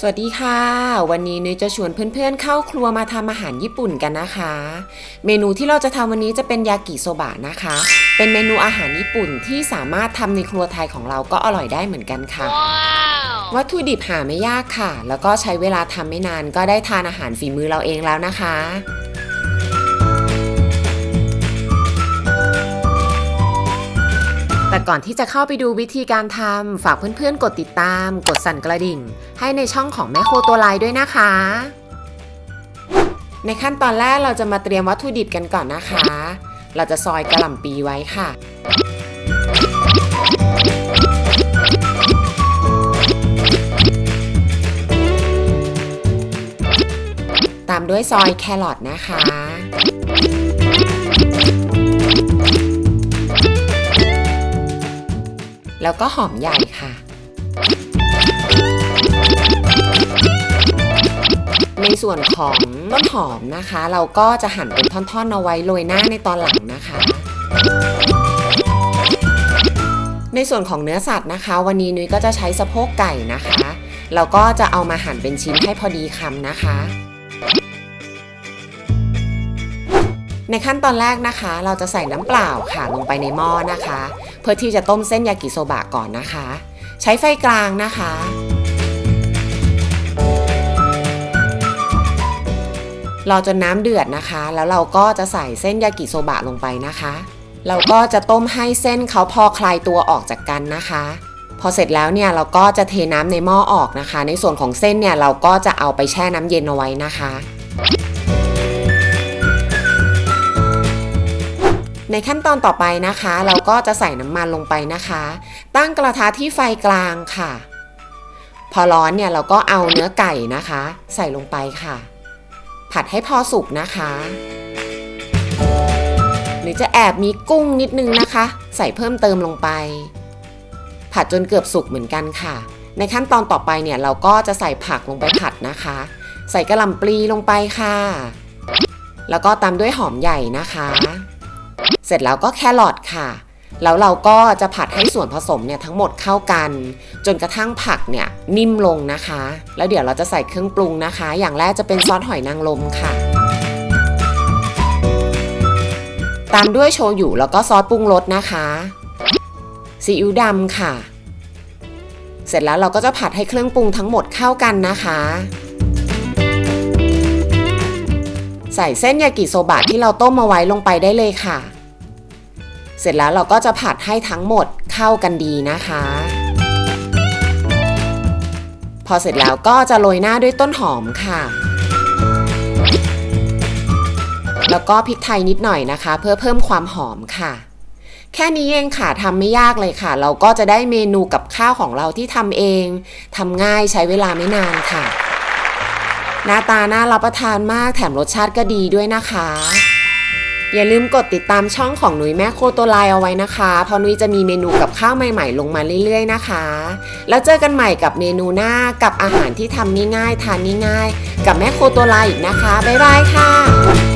สวัสดีค่ะ วันนี้นุ้ยจะชวนเพื่อนๆเข้าครัวมาทำอาหารญี่ปุ่นกันนะคะ เมนูที่เราจะทำวันนี้จะเป็นยากิโซบะนะคะ เป็นเมนูอาหารญี่ปุ่นที่สามารถทำในครัวไทยของเราก็อร่อยได้เหมือนกันค่ะวัตถุดิบหาไม่ยากค่ะ แล้วก็ใช้เวลาทำไม่นานก็ได้ทานอาหารฝีมือเราเองแล้วนะคะ ก่อนที่จะเข้าไปดูวิธีการทำฝากเพื่อนๆ กดติดตาม กดสั่นกระดิ่ง ให้ในช่องของแม่โคตัวลายด้วยนะคะ ในขั้นตอนแรกเราจะมาเตรียมวัตถุดิบกันก่อนนะคะ เราจะซอยกระหล่ำปีไว้ค่ะตามด้วยซอยแครอทนะคะ แล้วก็หอมใหญ่ค่ะ ในส่วนของต้นหอมนะคะ เราก็จะหั่นเป็นท่อนๆเอาไว้โรยหน้าในตอนหลังนะคะในส่วนของเนื้อสัตว์นะคะ วันนี้นุ้ยก็จะใช้สะโพกไก่นะคะเราก็จะเอามาหั่นเป็นชิ้นให้พอดีคำนะคะ ในขั้นตอนแรกนะคะ เราจะใส่น้ำเปล่าค่ะลงไปในหม้อนะคะ เพื่อที่จะต้มเส้นยากิโซบะก่อนนะคะ ใช้ไฟกลางนะคะ รอจนน้ำเดือดนะคะ แล้วเราก็จะใส่เส้นยากิโซบะลงไปนะคะ เราก็จะต้มให้เส้นเขาพอคลายตัวออกจากกันนะคะ พอเสร็จแล้วเนี่ยเราก็จะเทน้ำในหม้อออกนะคะ ในส่วนของเส้นเนี่ยเราก็จะเอาไปแช่น้ำเย็นเอาไว้นะคะ ในขั้นตอนต่อไปนะคะ เราก็จะใส่น้ำมันลงไปนะคะ ตั้งกระทะที่ไฟกลางค่ะ พอร้อนเนี่ยเราก็เอาเนื้อไก่นะคะ ใส่ลงไปค่ะ ผัดให้พอสุกนะคะ หรือจะแอบมีกุ้งนิดนึงนะคะ ใส่เพิ่มเติมลงไป ผัดจนเกือบสุกเหมือนกันค่ะ ในขั้นตอนต่อไปเนี่ยเราก็จะใส่ผักลงไปผัดนะคะ ใส่กระหล่ำปลีลงไปค่ะ แล้วก็ตามด้วยหอมใหญ่นะคะ เสร็จแล้วก็แครอทค่ะ แล้วเราก็จะผัดให้ส่วนผสมเนี่ยทั้งหมดเข้ากัน จนกระทั่งผักเนี่ยนิ่มลงนะคะ แล้วเดี๋ยวเราจะใส่เครื่องปรุงนะคะ อย่างแรกจะเป็นซอสหอยนางรมค่ะ ตามด้วยโชยุแล้วก็ซอสปรุงรสนะคะซีอิ๊วดำค่ะ เสร็จแล้วเราก็จะผัดให้เครื่องปรุงทั้งหมดเข้ากันนะคะใส่เส้นยากิโซบะที่เราต้มมาไว้ลงไปได้เลยค่ะ เสร็จแล้วเราก็จะผัดให้ทั้งหมดเข้ากันดีนะคะ พอเสร็จแล้วก็จะโรยหน้าด้วยต้นหอมค่ะ แล้วก็พริกไทยนิดหน่อยนะคะ เพื่อเพิ่มความหอมค่ะ แค่นี้เองค่ะทำไม่ยากเลยค่ะ เราก็จะได้เมนูกับข้าวของเราที่ทำเองทำง่ายใช้เวลาไม่นานค่ะหน้าตาน่ารับประทานมากแถมรสชาติก็ดีด้วยนะคะ อย่าลืมกดติดตามช่องของหนุยแม่โคตัวลายเอาไว้นะคะเพราะนุ้ยจะมีเมนูกับข้าวใหม่ๆ ลงมาเรื่อยๆนะคะ แล้วเจอกันใหม่กับเมนูหน้ากับอาหารที่ทำง่ายๆทานง่ายๆ กับแม่โคตัวลายอีกนะคะบ๊ายบายค่ะ